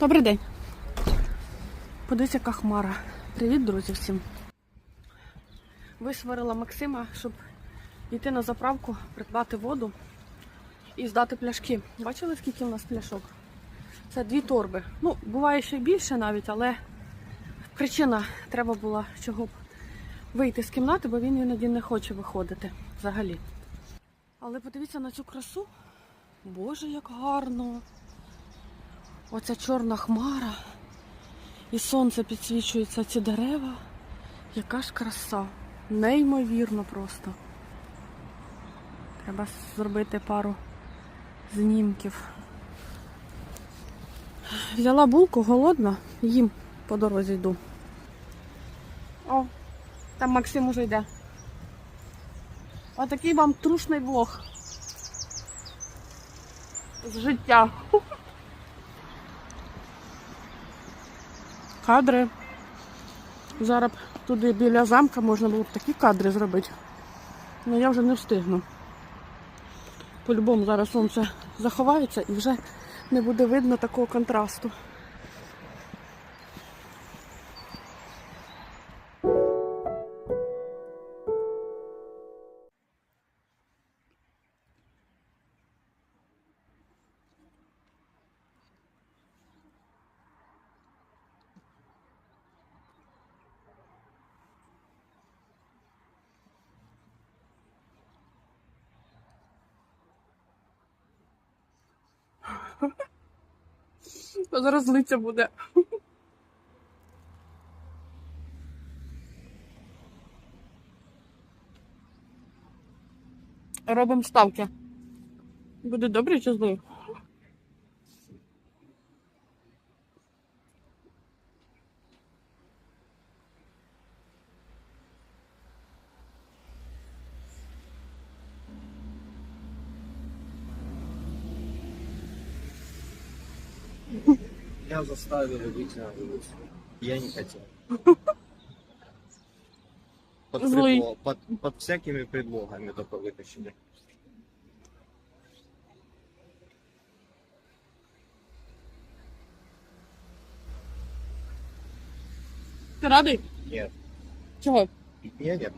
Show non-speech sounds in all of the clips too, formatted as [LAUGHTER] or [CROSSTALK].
Добрий день. Подивіться, яка хмара. Привіт, друзі, всім. Висварила Максима, щоб йти на заправку, придбати воду і здати пляшки. Бачили, скільки в нас пляшок? Це дві торби. Ну, буває ще більше навіть, але причина треба була чого б вийти з кімнати, бо він іноді не хоче виходити взагалі. Але подивіться на цю красу. Боже, як гарно! Оця чорна хмара. І сонце підсвічується ці дерева. Яка ж краса. Неймовірно просто. Треба зробити пару знімків. Взяла булку, голодна, їм по дорозі йду. О, там Максим уже йде. Отакий вам трушний влог. З життя. Кадри. Зараз туди біля замка можна було б такі кадри зробити. Але я вже не встигну. По-любому зараз сонце заховається і вже не буде видно такого контрасту. [LAUGHS] Зараз злиться буде. Робимо ставки. Буде добре чи злий? Я заставил выйти на улицу. Я не хотел. [LAUGHS] Под, Злый. предло- под, под всякими предлогами только вытащили. Ти радий? Нет. Чого? Я нет.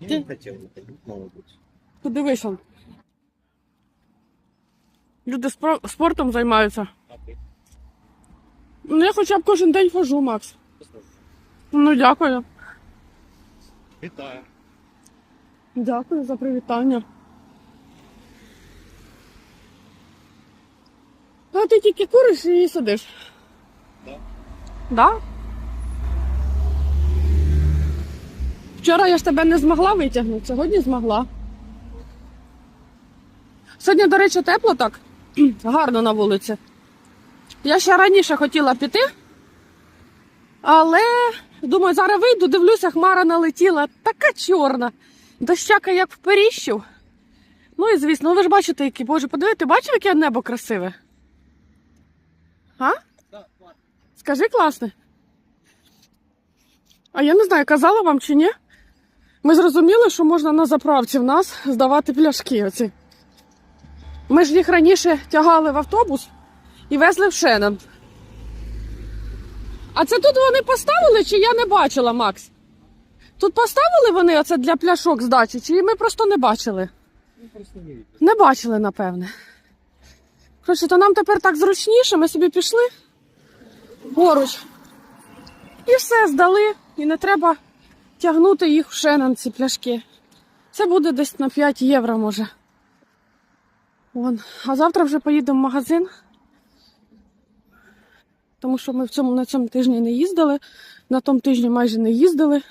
Я Ты- не хотел выходить, может быть. Куди вийшов? Люди спро- спортом займаються. Ну, я хоча б кожен день хожу, Макс. Ну, дякую. Витаю. Дякую за привітання. А ти тільки куриш і сидиш. Да. Да? Вчора я ж тебе не змогла витягнути, сьогодні змогла. Сьогодні, до речі, тепло так. [CLEARS THROAT] Гарно на вулиці. Я ще раніше хотіла піти, але думаю, зараз вийду, дивлюся, хмара налетіла, така чорна. Дощака, як в Періщів. Ну і звісно, ви ж бачите, які, боже, подивіться, бачив, яке небо красиве? А? Скажи класне. А я не знаю, казала вам чи ні. Ми зрозуміли, що можна на заправці в нас здавати пляшки. Оці. Ми ж їх раніше тягали в автобус і везли в Шенен. А це тут вони поставили, чи я не бачила, Макс? Тут поставили вони оце для пляшок здачі, чи ми просто не бачили? Не бачили, напевне. Коротше, то нам тепер так зручніше, ми собі пішли поруч. І все здали, і не треба тягнути їх в Шеннон, ці пляшки. Це буде десь на 5 євро, може. Вон. А завтра вже поїдемо в магазин. Тому що ми в цьому, на цьому тижні не їздили, на тому тижні майже не їздили.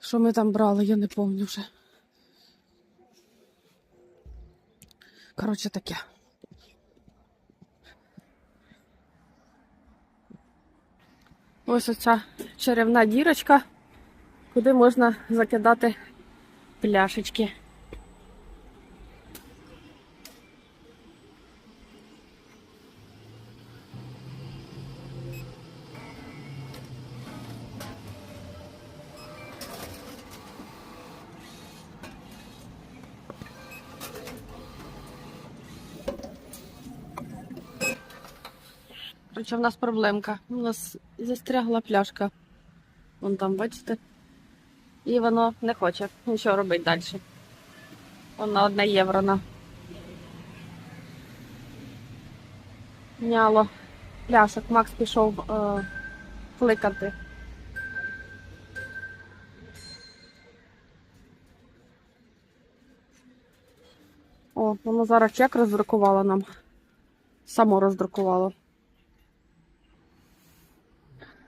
Що ми там брали, я не пам'ятаю вже. Коротше, таке. Ось оця чарівна дірочка, куди можна закидати пляшечки. Короче, в нас проблемка. У нас застрягла пляшка. Вон там, бачите? І воно не хоче нічого робити далі. Вона одне євро на. Няло пляшок. Макс пішов е, кликати. О, воно зараз чек роздрукувало нам. Само роздрукувало.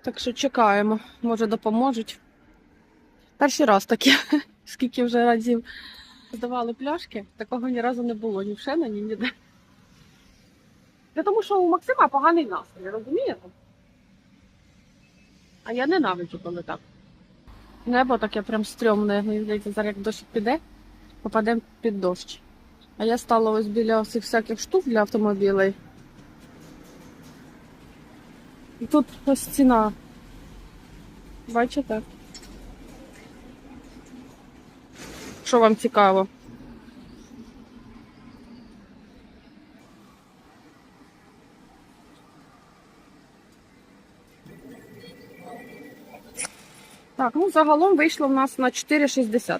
Так що чекаємо, може допоможуть. Перший раз таке, [LAUGHS] скільки вже разів здавали пляшки, такого ні разу не було ні в Шена, ні ніде. Це тому що у Максима поганий настрій, розумієте? А я ненавиджу, коли так. Небо таке прям стрьомне, мені здається, зараз як дощ піде, попадемо під дощ. А я стала ось біля цих всяких штук для автомобілей. Тут ось ціна. Бачите? Що вам цікаво? Так, ну загалом вийшло в нас на 4,60.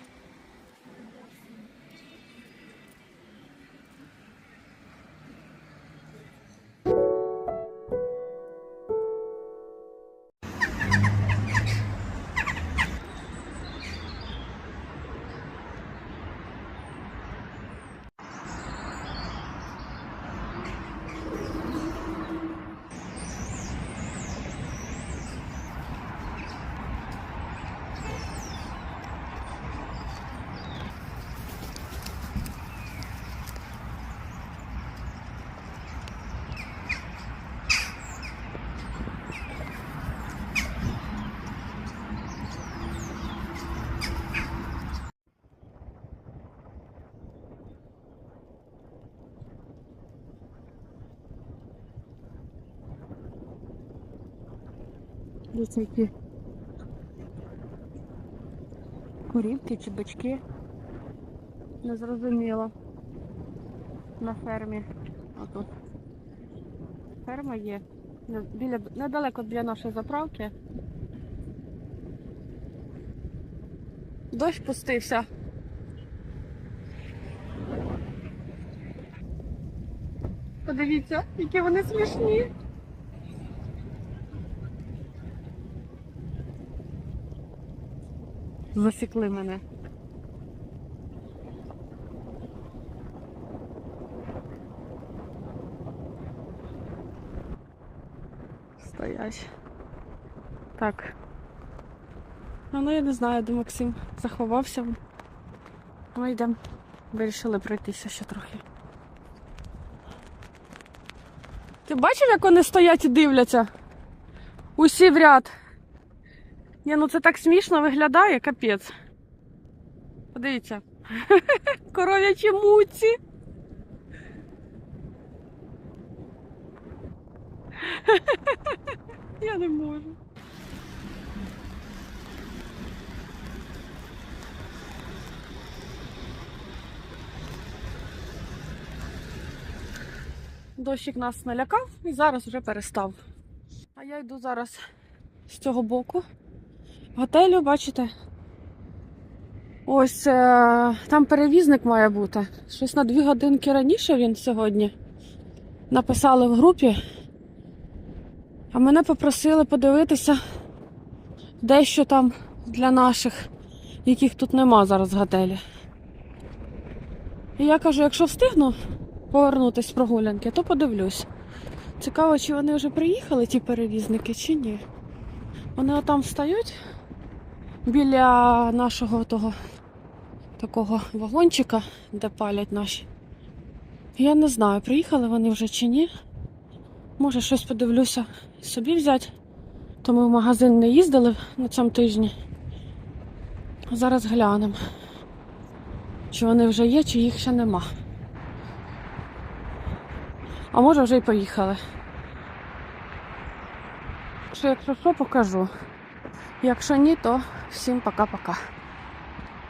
Дивіться, які курівки чи бички. Не зрозуміло. На фермі. А тут ферма є. Біля, недалеко біля нашої заправки. Дощ пустився. Подивіться, які вони смішні. Засікли мене. Стоять. Так. А ну я не знаю, де Максим заховався. Ми йдемо. Вирішили пройтися ще трохи. Ти бачив, як вони стоять і дивляться? Усі в ряд. Ні, ну це так смішно виглядає, капець. Подивіться. [LAUGHS] Коров'ячі муці. [LAUGHS] Я не можу. Дощик нас налякав і зараз вже перестав. А я йду зараз з цього боку готелю, бачите? Ось е, там перевізник має бути. Щось на дві годинки раніше він сьогодні написали в групі. А мене попросили подивитися дещо там для наших, яких тут нема зараз в готелі. І я кажу, якщо встигну повернутися з прогулянки, то подивлюсь. Цікаво, чи вони вже приїхали, ті перевізники, чи ні. Вони отам встають біля нашого того такого вагончика, де палять наші. Я не знаю, приїхали вони вже чи ні. Може, щось подивлюся собі взяти. То ми в магазин не їздили на цьому тижні. Зараз глянемо, чи вони вже є, чи їх ще нема. А може вже й поїхали. Що, якщо що, покажу. Якщо ні, то всім пока-пока.